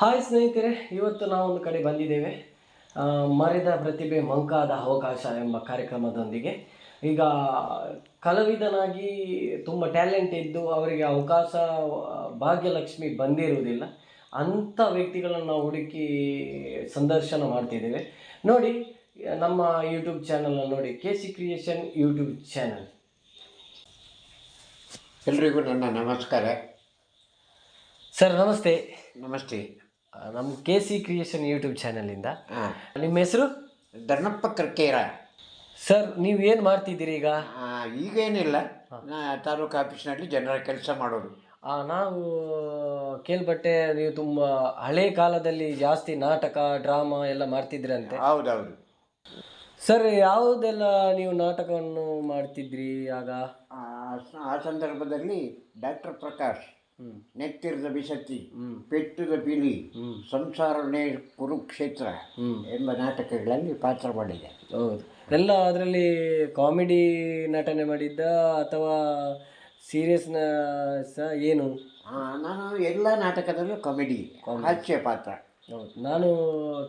Hi ಸ್ನೇಹಿತರೆ ಇವತ್ತು ನಾವೊಂದು ಕಡೆ ಬಂದಿದ್ದೇವೆ. ಮರೆದ ಪ್ರತಿಭೆ ಮಂಕಾದ ಅವಕಾಶ ಎಂಬ ಕಾರ್ಯಕ್ರಮದೊಂದಿಗೆ. ಈಗ ಕಲಾವಿದನಾಗಿ ತುಂಬ ಟ್ಯಾಲೆಂಟ್ ಇದ್ದು ಅವರಿಗೆ ಅವಕಾಶ ಭಾಗ್ಯಲಕ್ಷ್ಮಿ ಬಂದಿರುವುದಿಲ್ಲ ಅಂಥ ವ್ಯಕ್ತಿಗಳನ್ನು ನಾವು ಹುಡುಕಿ ಸಂದರ್ಶನ ಮಾಡ್ತಿದ್ದೇವೆ. ನೋಡಿ ನಮ್ಮ ಯೂಟ್ಯೂಬ್ ಚಾನಲ್ನ ನೋಡಿ K C creation YouTube channel ಎಲ್ರಿಗೂ ನನ್ನ ನಮಸ್ಕಾರ. ಸರ್ ನಮಸ್ತೆ. ನಮಸ್ತೆ. ನಮ್ಮ ಕೆ ಸಿ ಕ್ರಿಯೇಷನ್ ಯೂಟ್ಯೂಬ್ ಚಾನಲಿಂದ ನಿಮ್ಮ ಹೆಸರು? ಧರ್ಮಪ್ಪ ಕರ್ಕೇರ. ಸರ್ ನೀವು ಏನು ಮಾಡ್ತಿದ್ದೀರಿ ಈಗ? ಈಗೇನಿಲ್ಲ ತಾಲೂಕು ಆಫೀಸ್ನಲ್ಲಿ ಜನರ ಕೆಲಸ ಮಾಡೋದು. ನಾವು ಕೇಳ್ಪಟ್ಟೆ ನೀವು ತುಂಬ ಹಳೆ ಕಾಲದಲ್ಲಿ ಜಾಸ್ತಿ ನಾಟಕ ಡ್ರಾಮಾ ಎಲ್ಲ ಮಾಡ್ತಿದ್ರಂತೆ. ಹೌದೌದು. ಸರ್ ಯಾವುದೆಲ್ಲ ನೀವು ನಾಟಕವನ್ನು ಮಾಡ್ತಿದ್ರಿ ಆಗ? ಆ ಸಂದರ್ಭದಲ್ಲಿ ಡಾಕ್ಟರ್ ಪ್ರಕಾಶ್. ನೆತ್ತಿರದ ಬಿಸತಿ ಪೆಟ್ಟದ ಪಿಲಿ. ಸಂಸಾರನೇ ಕುರುಕ್ಷೇತ್ರ. ಎಂಬ ನಾಟಕಗಳಲ್ಲಿ ಪಾತ್ರ ಮಾಡಿದೆ. ಹೌದು. ಎಲ್ಲ ಅದರಲ್ಲಿ ಕಾಮಿಡಿ ನಟನೆ ಮಾಡಿದ್ದ ಅಥವಾ ಸೀರಿಯಸ್ನ ಸಹ ಏನು? ನಾನು ಎಲ್ಲ ನಾಟಕದಲ್ಲೂ ಕಾಮಿಡಿ ಹಾಸ್ಯ ಪಾತ್ರ. ಹೌದು. ನಾನು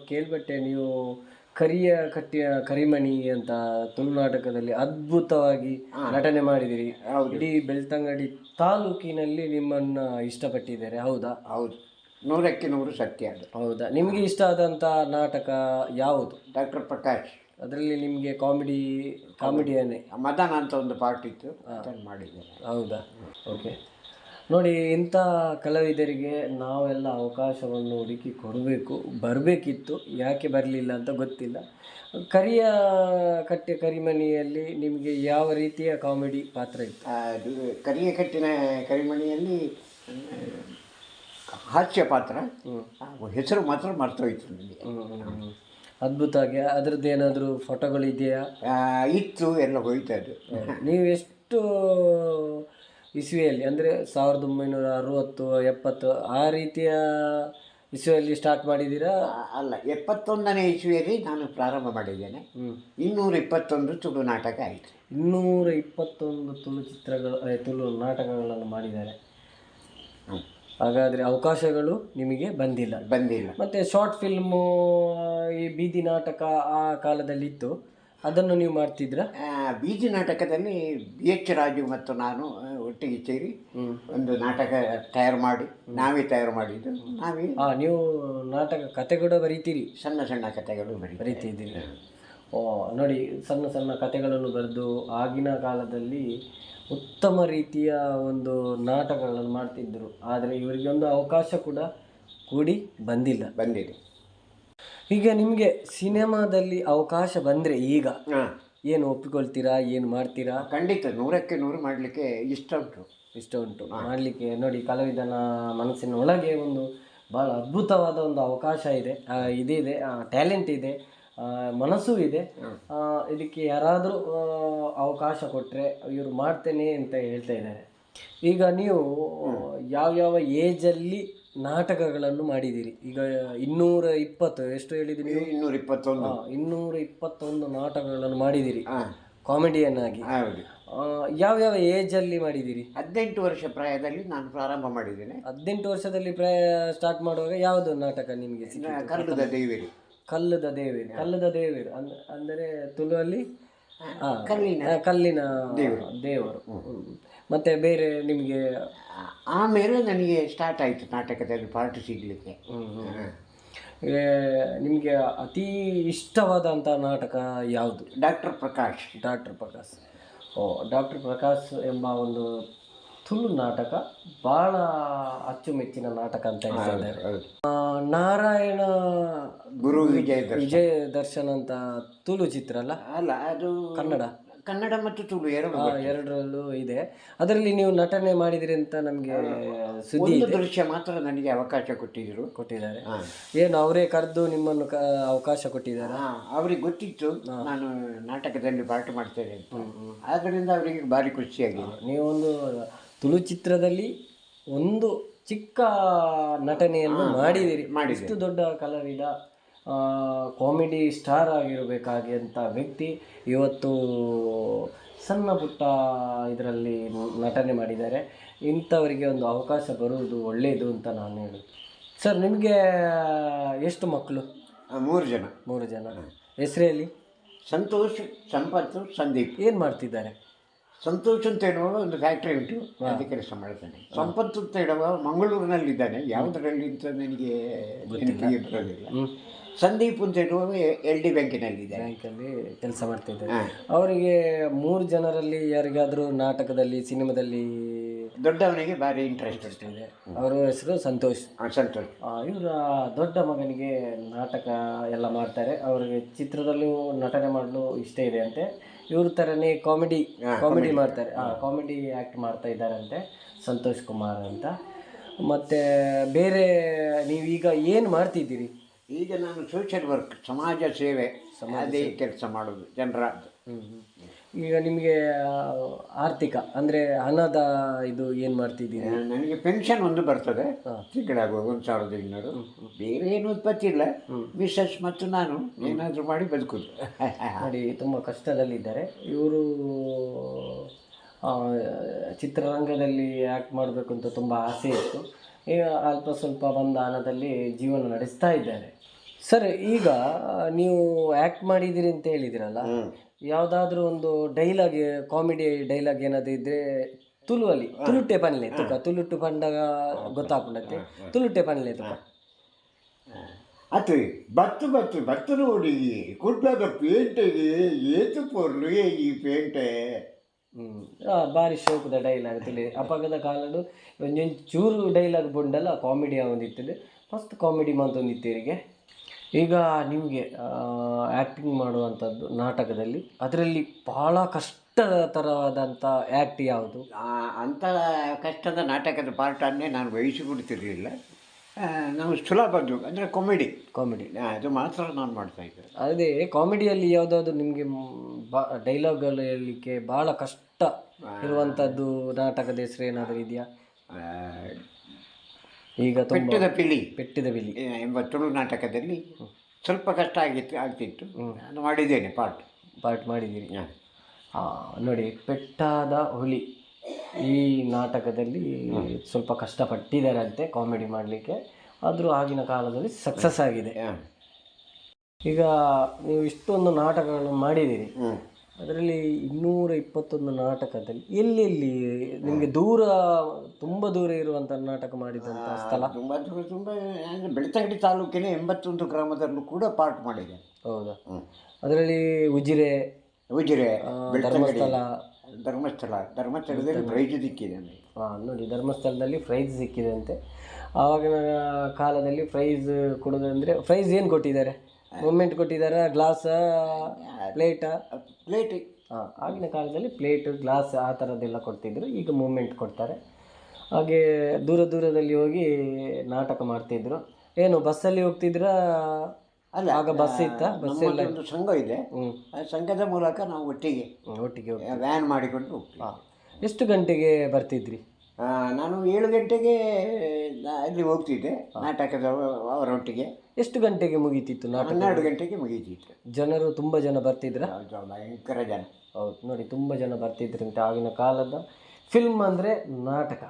ಕೇಳ್ಬಿಟ್ಟೆ ನೀವು ಕರಿಯ ಕಟ್ಟಿಯ ಕರಿಮಣಿ ಅಂತ ತುಳು ನಾಟಕದಲ್ಲಿ ಅದ್ಭುತವಾಗಿ ನಟನೆ ಮಾಡಿದಿರಿ. ಇಡೀ ಬೆಳ್ತಂಗಡಿ ತಾಲೂಕಿನಲ್ಲಿ ನಿಮ್ಮನ್ನ ಇಷ್ಟಪಟ್ಟಿದ್ದಾರೆ ಹೌದಾ? ಹೌದು. ನೂರಕ್ಕೆ ನೂರು ಸತ್ಯ ಅದು. ಹೌದಾ? ನಿಮಗೆ ಇಷ್ಟ ಆದಂಥ ನಾಟಕ ಯಾವುದು? ಡಾಕ್ಟರ್ ಪ್ರಕಾಶ್. ಅದರಲ್ಲಿ ನಿಮಗೆ ಕಾಮಿಡಿ ಕಾಮಿಡಿಯನ್ನೇ? ಮದನ ಅಂತ ಒಂದು ಪಾರ್ಟ್ ಇತ್ತು. ಅದನ್ನು ಮಾಡಿದ್ದೇನೆ ಹೌದಾ? ಓಕೆ. ನೋಡಿ ಇಂಥ ಕಲಾವಿದರಿಗೆ ನಾವೆಲ್ಲ ಅವಕಾಶವನ್ನು ಹುಡುಕಿ ಕೊಡಬೇಕು ಬರಬೇಕಿತ್ತು. ಯಾಕೆ ಬರಲಿಲ್ಲ ಅಂತ ಗೊತ್ತಿಲ್ಲ. ಕರಿಯ ಕಟ್ಟೆ ಕರಿಮಣಿಯಲ್ಲಿ ನಿಮಗೆ ಯಾವ ರೀತಿಯ ಕಾಮಿಡಿ ಪಾತ್ರ ಇತ್ತು? ಅದು ಕರಿಯ ಕಟ್ಟಿನ ಕರಿಮಣಿಯಲ್ಲಿ ಹಾಸ್ಯ ಪಾತ್ರ. ಹೆಸರು ಮಾತ್ರ ಮರ್ತೋಯ್ತು ನನಗೆ. ಆಗಿ ಅದರದ್ದು ಏನಾದರೂ ಫೋಟೋಗಳಿದೆಯಾ ಇತ್ತು ಎಲ್ಲ ಹೋಯ್ತು ಅದು ನೀವು ಎಷ್ಟು ಇಸ್ವಿಯಲ್ಲಿ ಅಂದರೆ ಸಾವಿರದ ಒಂಬೈನೂರ ಅರುವತ್ತು ಎಪ್ಪತ್ತು ಆ ರೀತಿಯ ಇಸ್ವಿಯಲ್ಲಿ ಸ್ಟಾರ್ಟ್ ಮಾಡಿದ್ದೀರಾ? ಅಲ್ಲ ಎಪ್ಪತ್ತೊಂದನೇ ಇಸ್ವಿಯಲ್ಲಿ ನಾನು ಪ್ರಾರಂಭ ಮಾಡಿದ್ದೇನೆ. ಹ್ಞೂ ಇನ್ನೂರ ಇಪ್ಪತ್ತೊಂದು ತುಳು ನಾಟಕ ಆಯಿತು. ಇನ್ನೂರ ಇಪ್ಪತ್ತೊಂದು ತುಳು ಚಿತ್ರಗಳು ತುಳು ನಾಟಕಗಳನ್ನು ಮಾಡಿದ್ದಾರೆ. ಹಾಗಾದರೆ ಅವಕಾಶಗಳು ನಿಮಗೆ ಬಂದಿಲ್ಲ. ಬಂದಿಲ್ಲ. ಮತ್ತು ಶಾರ್ಟ್ ಫಿಲ್ಮು ಈ ಬೀದಿ ನಾಟಕ ಆ ಕಾಲದಲ್ಲಿ ಇತ್ತು ಅದನ್ನು ನೀವು ಮಾಡ್ತಿದ್ರಾ ಬೀದಿ ನಾಟಕದಲ್ಲಿ ಬಿ ಎಚ್ ರಾಜು ಮತ್ತು ನಾನು ಒಟ್ಟಿಗೆ ಸೇರಿ ಒಂದು ನಾಟಕ ತಯಾರು ಮಾಡಿ ನಾವೇ ತಯಾರು ಮಾಡಿದ್ದು. ನಾವೇ ಆ ನೀವು ನಾಟಕ ಕತೆ ಕೂಡ ಬರೀತೀರಿ? ಸಣ್ಣ ಸಣ್ಣ ಕಥೆಗಳು ಬರೀ ಬರೀತಿದ್ದೀರಿ. ಓ ನೋಡಿ ಸಣ್ಣ ಸಣ್ಣ ಕತೆಗಳನ್ನು ಬರೆದು ಆಗಿನ ಕಾಲದಲ್ಲಿ ಉತ್ತಮ ರೀತಿಯ ಒಂದು ನಾಟಕಗಳನ್ನು ಮಾಡ್ತಿದ್ದರು. ಆದರೆ ಇವರಿಗೆ ಒಂದು ಅವಕಾಶ ಕೂಡ ಕೂಡಿ ಬಂದಿಲ್ಲ. ಬಂದಿದೆ. ಈಗ ನಿಮಗೆ ಸಿನಿಮಾದಲ್ಲಿ ಅವಕಾಶ ಬಂದರೆ ಈಗ ಏನು ಒಪ್ಪಿಕೊಳ್ತೀರಾ ಏನು ಮಾಡ್ತೀರಾ? ಖಂಡಿತ ನೂರಕ್ಕೆ ನೂರು ಮಾಡಲಿಕ್ಕೆ ಇಷ್ಟ ಉಂಟು. ಇಷ್ಟ ಉಂಟು. ಮಾಡಲಿಕ್ಕೆ ನೋಡಿ ಕಲಾವಿದನ ಮನಸ್ಸಿನ ಒಳಗೆ ಒಂದು ಭಾಳ ಅದ್ಭುತವಾದ ಒಂದು ಅವಕಾಶ ಇದೆ. ಆ, ಇದಿದೆ. ಟ್ಯಾಲೆಂಟ್ ಇದೆ. ಆ, ಮನಸ್ಸು ಇದೆ. ಆ, ಇದಕ್ಕೆ ಯಾರಾದರೂ ಅವಕಾಶ ಕೊಟ್ಟರೆ ಇವರು ಮಾಡ್ತೇನೆ ಅಂತ ಹೇಳ್ತಾ ಇದ್ದಾರೆ. ಈಗ ನೀವು ಯಾವ್ಯಾವ ಏಜಲ್ಲಿ ನಾಟಕಗಳನ್ನು ಮಾಡಿದ್ದೀರಿ? ಈಗ ಇನ್ನೂರ ಇಪ್ಪತ್ತು ಎಷ್ಟು ಹೇಳಿದ್ರಿ ನೀವು? ಇನ್ನೂರ ಇಪ್ಪತ್ತೊಂದು. ಆ, ಇನ್ನೂರ ಇಪ್ಪತ್ತೊಂದು ನಾಟಕಗಳನ್ನು ಮಾಡಿದ್ದೀರಿ. ಕಾಮಿಡಿಯನ್ ಆಗಿ ಹೌದು. ಆ, ಯಾವ್ಯಾವ ಏಜಲ್ಲಿ ಮಾಡಿದ್ದೀರಿ? ಹದಿನೆಂಟು ವರ್ಷ ಪ್ರಾಯದಲ್ಲಿ ನಾನು ಪ್ರಾರಂಭ ಮಾಡಿದ್ದೇನೆ. ಹದಿನೆಂಟು ವರ್ಷದಲ್ಲಿ ಪ್ರಾಯ ಸ್ಟಾರ್ಟ್ ಮಾಡುವಾಗ ಯಾವುದು ನಾಟಕ ನಿಮಗೆ ಸಿಕ್ಕಿತು? ಕಲ್ಲುದ ದೇವಿರಿ. ಕಲ್ಲದ ದೇವೇರು. ಕಲ್ಲದ ದೇವೇರು. ಅಂದ್ರೆ ಅಂದರೆ ತುಳುವಲ್ಲಿ ಕಲ್ಲಿನ ಕಲ್ಲಿನ ದೇವರು. ಮತ್ತೆ ಬೇರೆ ನಿಮಗೆ ಆಮೇಲೆ ನನಗೆ ಸ್ಟಾರ್ಟ್ ಆಯಿತು ನಾಟಕದಲ್ಲಿ ಪಾರ್ಟ್ ಸಿಗಲಿಕ್ಕೆ. ನಿಮಗೆ ಅತಿ ಇಷ್ಟವಾದಂಥ ನಾಟಕ ಯಾವುದು? ಡಾಕ್ಟರ್ ಪ್ರಕಾಶ್. ಡಾಕ್ಟರ್ ಪ್ರಕಾಶ್. ಓ ಡಾಕ್ಟರ್ ಪ್ರಕಾಶ್ ಎಂಬ ಒಂದು ತುಳು ನಾಟಕ ಬಹಳ ಅಚ್ಚುಮೆಚ್ಚಿನ ನಾಟಕ ಅಂತ ಹೇಳ್ತಾರೆ ಆ, ನಾರಾಯಣ ಗುರು ವಿಜಯ ದರ್ಶನ್ ವಿಜಯ ದರ್ಶನ್ ಅಂತ ತುಳು ಚಿತ್ರ ಅಲ್ಲ? ಅಲ್ಲ ಅದು ಕನ್ನಡ. ಕನ್ನಡ ಮತ್ತು ತುಳು ಎರಡು ಎರಡರಲ್ಲೂ ಇದೆ. ಅದರಲ್ಲಿ ನೀವು ನಟನೆ ಮಾಡಿದಿರಿ ಅಂತ ನಮಗೆ ಸುದ್ದಿ ಒಂದು ದೃಶ್ಯ ಮಾತ್ರ ನನಗೆ ಅವಕಾಶ ಕೊಟ್ಟಿದ್ರು ಕೊಟ್ಟಿದ್ದಾರೆ. ಏನು ಅವರೇ ಕರೆದು ನಿಮ್ಮನ್ನು ಕ ಅವಕಾಶ ಕೊಟ್ಟಿದ್ದಾರೆ? ಅವ್ರಿಗೆ ಗೊತ್ತಿತ್ತು. ನಾನು ನಾಟಕದಲ್ಲಿ ಪಾಠ ಮಾಡ್ತೇನೆ ಅಂತ. ಆದ್ದರಿಂದ ಅವರಿಗೆ ಭಾರಿ ಖುಷಿಯಾಗಿದೆ. ನೀವೊಂದು ತುಳು ಚಿತ್ರದಲ್ಲಿ ಒಂದು ಚಿಕ್ಕ ನಟನೆಯನ್ನು ಮಾಡಿದಿರಿ. ಇಷ್ಟು ದೊಡ್ಡ ಕಲಾವಿದ ಕಾಮಿಡಿ ಸ್ಟಾರ್ ಆಗಿರಬೇಕಾಗಿ ಅಂತ ವ್ಯಕ್ತಿ ಇವತ್ತು ಸಣ್ಣ ಪುಟ್ಟ ಇದರಲ್ಲಿ ನಟನೆ ಮಾಡಿದ್ದಾರೆ. ಇಂಥವರಿಗೆ ಒಂದು ಅವಕಾಶ ಬರುವುದು ಒಳ್ಳೆಯದು ಅಂತ ನಾನು ಹೇಳುದು. ಸರ್ ನಿಮಗೆ ಎಷ್ಟು ಮಕ್ಕಳು ಮೂರು ಜನ. ಮೂರು ಜನ. ಹೆಸರೇಲಿ ಸಂತೋಷ್ ಸಂಪತ್ತು ಸಂದೀಪ್. ಏನು ಮಾಡ್ತಿದ್ದಾರೆ? ಸಂತೋಷ್ ಅಂತ ಹೇಳುವ ಒಂದು ಫ್ಯಾಕ್ಟ್ರಿ ಉಂಟು ಅಲ್ಲಿ ಕೆಲಸ ಮಾಡ್ತಾನೆ. ಸಂಪತ್ತು ಅಂತ ಹೇಳುವ ಮಂಗಳೂರಿನಲ್ಲಿದ್ದಾನೆ. ಯಾವುದರಲ್ಲಿ ಅಂತ ನನಗೆ ನೆನಪಿಗೆ ಬರೋದಿಲ್ಲ ಸಂದೀಪ್ ಅಂತ ಹೇಳುವ ಎಲ್ ಡಿ ಬ್ಯಾಂಕಿನಲ್ಲಿದ್ದಾರೆ ಬ್ಯಾಂಕಲ್ಲಿ ಕೆಲಸ ಮಾಡ್ತಿದ್ದಾರೆ. ಅವರಿಗೆ ಮೂರು ಜನರಲ್ಲಿ ಯಾರಿಗಾದರೂ ನಾಟಕದಲ್ಲಿ ಸಿನಿಮಾದಲ್ಲಿ ದೊಡ್ಡವನಿಗೆ ಭಾರಿ ಇಂಟ್ರೆಸ್ಟ್ ಇರ್ತದೆ ಅವರ ಹೆಸರು ಸಂತೋಷ್. ಸಂತೋಷ್. ಇವರ ದೊಡ್ಡ ಮಗನಿಗೆ ನಾಟಕ ಎಲ್ಲ ಮಾಡ್ತಾರೆ. ಅವರಿಗೆ ಚಿತ್ರದಲ್ಲೂ ನಟನೆ ಮಾಡಲು ಇಷ್ಟ ಇದೆ ಅಂತೆ. ಇವ್ರ ಥರನೇ ಕಾಮಿಡಿ ಕಾಮಿಡಿ ಮಾಡ್ತಾರೆ. ಕಾಮಿಡಿ ಆ್ಯಕ್ಟ್ ಮಾಡ್ತಾ ಇದ್ದಾರಂತೆ ಸಂತೋಷ್ ಕುಮಾರ್ ಅಂತ. ಮತ್ತು ಬೇರೆ ನೀವೀಗ ಏನು ಮಾಡ್ತಿದ್ದೀರಿ? ಈಗ ನಾನು ಸೋಷಿಯಲ್ ವರ್ಕ್ ಸಮಾಜ ಸೇವೆ ಸಮಾಜ ಕೆಲಸ ಮಾಡೋದು ಜನರ ಈಗ ನಿಮಗೆ ಆರ್ಥಿಕ ಅಂದರೆ ಹಣದ ಇದು ಏನು ಮಾಡ್ತಿದ್ದೀರಿ? ನನಗೆ ಪೆನ್ಷನ್ ಒಂದು ಬರ್ತದೆ. ತಿಂಗಳಾಗುವಾಗ ಒಂದು ಸಾವಿರದ ಇನ್ನೂರು ಬೇರೆ ಏನು ಉತ್ಪತ್ತಿ ಇಲ್ಲ. ಮಿಸ್ಸಸ್ ಮತ್ತು ನಾನು ಏನಾದರೂ ಮಾಡಿ ಬದುಕುದು. ನೋಡಿ ತುಂಬ ಕಷ್ಟದಲ್ಲಿದ್ದಾರೆ. ಇವರು ಚಿತ್ರರಂಗದಲ್ಲಿ ಆ್ಯಕ್ಟ್ ಮಾಡಬೇಕು ಅಂತ ತುಂಬ ಆಸೆ ಇತ್ತು. ಈಗ ಅಲ್ಪ ಸ್ವಲ್ಪ ಬಂದ ಹಣದಲ್ಲಿ ಜೀವನ ನಡೆಸ್ತಾ ಇದ್ದಾರೆ. ಸರ್ ಈಗ ನೀವು ಆ್ಯಕ್ಟ್ ಮಾಡಿದ್ದೀರಿ ಅಂತ ಹೇಳಿದಿರಲ್ಲ. ಯಾವುದಾದ್ರೂ ಒಂದು ಡೈಲಾಗ್ ಕಾಮಿಡಿ ಡೈಲಾಗ್ ಏನಾದ್ರು ಇದ್ರೆ ತುಲುವಲ್ಲಿ ತುಳುಟ್ಟೆ ಪನ್ಲೆ ತುಕ ತುಳುಟ್ಟು ಪಂಡಗ ಗೊತ್ತಾಗ್ಬಿಡತ್ತೆ. ತುಳುಟ್ಟೆ ಪನ್ಲೆ ತುಕ ಅತ್ತೆ ಬತ್ತು ಬತ್ತು ಬತ್ತು ನೋಡಿ ಕುಡ್ಲದ ಪೇಂಟೆಗೆ ಏತು ಪೊರ್ಲು ಈ ಪೇಂಟೆ ಭಾರಿ ಆ, ಬಾರಿ ಶೋಕದ ಡೈಲಾಗ್ ತಿಳಿ ಅಪಗದ ಕಾಲಡು ಒಂಜೊಂದು ಚೂರು ಡೈಲಾಗ್ ಬೊಂಡಲ್ಲ ಕಾಮಿಡಿ ಒಂದಿತ್ತದೆ. ಮಸ್ತ್ ಕಾಮಿಡಿ ಮಂತೊಂದಿತ್ತೀರಿಗೆ ಈಗ ನಿಮಗೆ ಆ್ಯಕ್ಟಿಂಗ್ ಮಾಡುವಂಥದ್ದು ನಾಟಕದಲ್ಲಿ ಅದರಲ್ಲಿ ಭಾಳ ಕಷ್ಟತರವಾದಂಥ ಆ್ಯಕ್ಟ್ ಯಾವುದು? ಅಂಥ ಕಷ್ಟದ ನಾಟಕದ ಪಾರ್ಟನ್ನೇ ನಾನು ವಹಿಸಿಕೊಡ್ತಿರಲಿಲ್ಲ. ನಾವು ಸುಲಭದ್ದು ಅಂದರೆ ಕಾಮಿಡಿ ಕಾಮಿಡಿ ಅದು ಮಾತ್ರ ನಾನು ಮಾಡ್ತಾ ಇದ್ದೆ. ಅದೇ ಕಾಮಿಡಿಯಲ್ಲಿ ಯಾವುದಾದ್ರು ನಿಮಗೆ ಬಾ ಡೈಲಾಗ್ಗಳು ಹೇಳಲಿಕ್ಕೆ ಭಾಳ ಕಷ್ಟ ಇರುವಂಥದ್ದು ನಾಟಕದ ಹೆಸರು ಏನಾದರೂ ಇದೆಯಾ? ಈಗ ಪೆಟ್ಟದ ಪಿಲಿ ಪೆಟ್ಟಿದ ಬಿಲಿ ಎಂಬ ತುಳು ನಾಟಕದಲ್ಲಿ ಸ್ವಲ್ಪ ಕಷ್ಟ ಆಗಿತ್ತು ಆಗ್ತಿತ್ತು. ನಾನು ಮಾಡಿದ್ದೇನೆ ಪಾರ್ಟ್. ಪಾರ್ಟ್ ಮಾಡಿದ್ದೀರಿ. ನೋಡಿ ಪೆಟ್ಟಾದ ಹುಲಿ ಈ ನಾಟಕದಲ್ಲಿ ಸ್ವಲ್ಪ ಕಷ್ಟಪಟ್ಟಿದ್ದಾರಂತೆ ಕಾಮಿಡಿ ಮಾಡಲಿಕ್ಕೆ. ಆದರೂ ಆಗಿನ ಕಾಲದಲ್ಲಿ ಸಕ್ಸಸ್ ಆಗಿದೆ. ಈಗ ನೀವು ಇಷ್ಟೊಂದು ನಾಟಕಗಳನ್ನು ಮಾಡಿದ್ದೀರಿ. ಹ್ಞೂ ಅದರಲ್ಲಿ ಇನ್ನೂರ ಇಪ್ಪತ್ತೊಂದು ನಾಟಕದಲ್ಲಿ ಎಲ್ಲೆಲ್ಲಿ ನಿಮಗೆ ದೂರ ತುಂಬ ದೂರ ಇರುವಂಥ ನಾಟಕ ಮಾಡಿದಂಥ ಸ್ಥಳ? ತುಂಬ ದೂರ ತುಂಬ ಅಂದರೆ ಬೆಳ್ತಂಗಡಿ ತಾಲೂಕಿನ ಎಂಬತ್ತೊಂದು ಗ್ರಾಮದಲ್ಲೂ ಕೂಡ ಪಾರ್ಟ್ ಮಾಡಿದೆ. ಹೌದಾ? ಅದರಲ್ಲಿ ಉಜಿರೆ ಉಜಿರೆ ಧರ್ಮಸ್ಥಳ. ಧರ್ಮಸ್ಥಳ ಧರ್ಮಸ್ಥಳದಲ್ಲಿ ಪ್ರೈಜ್ ಸಿಕ್ಕಿದೆ ಹಾಂ ನೋಡಿ ಧರ್ಮಸ್ಥಳದಲ್ಲಿ ಪ್ರೈಜ್ ಸಿಕ್ಕಿದೆ ಅಂತೆ. ಆವಾಗಿನ ಕಾಲದಲ್ಲಿ ಪ್ರೈಜ್ ಕೊಡೋದಂದರೆ ಪ್ರೈಜ್ ಏನು ಕೊಟ್ಟಿದ್ದಾರೆ? ಮೂಮೆಂಟ್ ಕೊಟ್ಟಿದ್ದಾರೆ ಗ್ಲಾಸ್ ಪ್ಲೇಟ್ ಪ್ಲೇಟ್ ಹಾಂ ಆಗಿನ ಕಾಲದಲ್ಲಿ ಪ್ಲೇಟ್ ಗ್ಲಾಸ್ ಆ ಥರದ್ದೆಲ್ಲ ಕೊಡ್ತಿದ್ರು ಈಗ ಮೂಮೆಂಟ್ ಕೊಡ್ತಾರೆ. ಹಾಗೆ ದೂರ ದೂರದಲ್ಲಿ ಹೋಗಿ ನಾಟಕ ಮಾಡ್ತಿದ್ರು. ಏನು ಬಸ್ಸಲ್ಲಿ ಹೋಗ್ತಿದ್ರ? ಅಲ್ಲ ಆಗ ಬಸ್ ಇತ್ತ? ಬಸ್ ಎಲ್ಲ ಒಂದು ಸಂಘ ಇದೆ. ಆ ಸಂಘದ ಮೂಲಕ ನಾವು ಒಟ್ಟಿಗೆ ಒಟ್ಟಿಗೆ ವ್ಯಾನ್ ಮಾಡಿಕೊಂಡು ಹೋಗ್ತೀವಿ. ಹಾಂ. ಎಷ್ಟು ಗಂಟೆಗೆ ಬರ್ತಿದ್ರಿ? ಆ, ನಾನು ಏಳು ಗಂಟೆಗೆ ಅಲ್ಲಿ ಹೋಗ್ತಿದ್ದೆ ನಾಟಕದ ಅವರೊಟ್ಟಿಗೆ. ಎಷ್ಟು ಗಂಟೆಗೆ ಮುಗೀತಿತ್ತು ನಾಟಕ? ಹನ್ನೆರಡು ಗಂಟೆಗೆ ಮುಗೀತಿತ್ತು. ಜನರು ತುಂಬ ಜನ ಬರ್ತಿದ್ರ? ಭಯಂಕರ ಜನ. ಹೌದು ನೋಡಿ ತುಂಬ ಜನ ಬರ್ತಿದ್ರಂತೆ ಆಗಿನ ಕಾಲದ ಫಿಲ್ಮ್ ಅಂದರೆ ನಾಟಕ.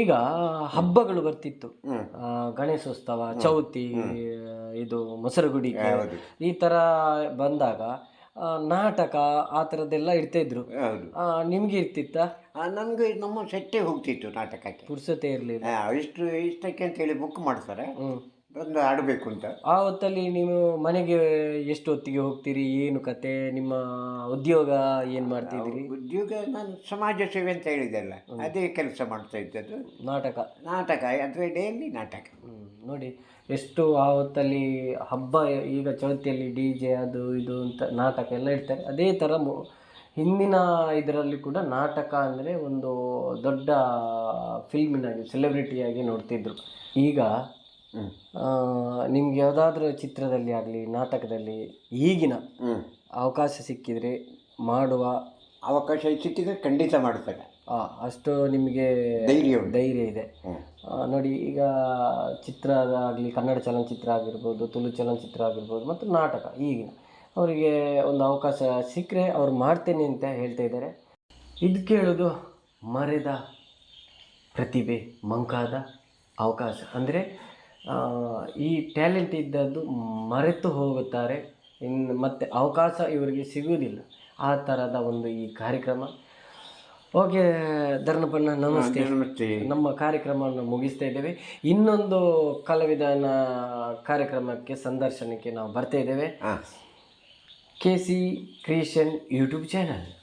ಈಗ ಹಬ್ಬಗಳು ಬರ್ತಿತ್ತು. ಗಣೇಶೋತ್ಸವ ಚೌತಿ ಇದು ಮೊಸರುಗುಡಿ ಈ ಥರ ಬಂದಾಗ ನಾಟಕ ಆ ಥರದ್ದೆಲ್ಲ ಇಡ್ತಿದ್ರು ಹೌದು. ನಿಮಗೆ ಇರ್ತಿತ್ತಾ? ನನಗೆ ನಮ್ಗೆ ನಮ್ಮ ಸೆಟ್ಟೇ ಹೋಗ್ತಿತ್ತು ನಾಟಕಕ್ಕೆ. ಪುರ್ಸತೆ ಇರಲಿಲ್ಲ. ಆ, ಇಷ್ಟು ಇಷ್ಟಕ್ಕೆ ಅಂತೇಳಿ ಬುಕ್ ಮಾಡ್ತಾರೆ. ಬಂದು ಆಡಬೇಕು ಅಂತ. ಆ ಹೊತ್ತಲ್ಲಿ ನೀವು ಮನೆಗೆ ಎಷ್ಟು ಹೊತ್ತಿಗೆ ಹೋಗ್ತೀರಿ? ಏನು ಕತೆ? ನಿಮ್ಮ ಉದ್ಯೋಗ ಏನು ಮಾಡ್ತಿದ್ದೀರಿ? ಉದ್ಯೋಗ ನಾನು ಸಮಾಜ ಸೇವೆ ಅಂತ ಹೇಳಿದೆಲ್ಲ ಅದೇ ಕೆಲಸ ಮಾಡ್ತಾ ಇದ್ದದ್ದು. ನಾಟಕ. ನಾಟಕ ಅಥವಾ ಡೈಲಿ ನಾಟಕ. ನೋಡಿ ಎಷ್ಟು ಆ ಹೊತ್ತಲ್ಲಿ ಹಬ್ಬ ಈಗ ಚೌತಿಯಲ್ಲಿ ಡಿ ಜೆ ಅದು ಇದು ಅಂತ ನಾಟಕ ಎಲ್ಲ ಇಡ್ತಾರೆ. ಅದೇ ಥರ ಮು ಹಿಂದಿನ ಇದರಲ್ಲಿ ಕೂಡ ನಾಟಕ ಅಂದರೆ ಒಂದು ದೊಡ್ಡ ಫಿಲ್ಮಿನಾಗಿ ಸೆಲೆಬ್ರಿಟಿಯಾಗಿ ನೋಡ್ತಿದ್ರು. ಈಗ ನಿಮ್ಗೆ ಯಾವುದಾದ್ರೂ ಚಿತ್ರದಲ್ಲಿ ಆಗಲಿ ನಾಟಕದಲ್ಲಿ ಈಗಿನ ಅವಕಾಶ ಸಿಕ್ಕಿದರೆ ಮಾಡುವ ಅವಕಾಶ ಸಿಕ್ಕಿದ್ರೆ ಖಂಡಿತ ಮಾಡ್ತಾರೆ. ಅಷ್ಟು ನಿಮಗೆ ಧೈರ್ಯ ಧೈರ್ಯ ಇದೆ. ನೋಡಿ, ಈಗ ಚಿತ್ರ ಆಗಲಿ, ಕನ್ನಡ ಚಲನಚಿತ್ರ ಆಗಿರ್ಬೋದು, ತುಳು ಚಲನಚಿತ್ರ ಆಗಿರ್ಬೋದು, ಮತ್ತು ನಾಟಕ ಈಗಿನ ಅವರಿಗೆ ಒಂದು ಅವಕಾಶ ಸಿಕ್ಕರೆ ಅವ್ರು ಮಾಡ್ತೇನೆ ಅಂತ ಹೇಳ್ತಾ ಇದ್ದಾರೆ. ಇದು ಕೇಳೋದು ಮರೆದ ಪ್ರತಿಭೆ, ಮಂಕಾದ ಅವಕಾಶ. ಅಂದರೆ ಈ ಟ್ಯಾಲೆಂಟ್ ಇದ್ದದ್ದು ಮರೆತು ಹೋಗುತ್ತಾರೆ. ಇನ್ನು ಮತ್ತೆ ಅವಕಾಶ ಇವರಿಗೆ ಸಿಗುವುದಿಲ್ಲ. ಆ ಥರದ ಒಂದು ಈ ಕಾರ್ಯಕ್ರಮ ಓಕೆ ಧರ್ಮಪ್ಪಣ್ಣ ನಮಸ್ತೆ. ನಮಸ್ತೆ. ನಮ್ಮ ಕಾರ್ಯಕ್ರಮವನ್ನು ಮುಗಿಸ್ತಾ ಇದ್ದೇವೆ. ಇನ್ನೊಂದು ಕಲಾವಿದನ ಕಾರ್ಯಕ್ರಮಕ್ಕೆ ಸಂದರ್ಶನಕ್ಕೆ ನಾವು ಬರ್ತಾ ಇದ್ದೇವೆ. K C creation YouTube channel.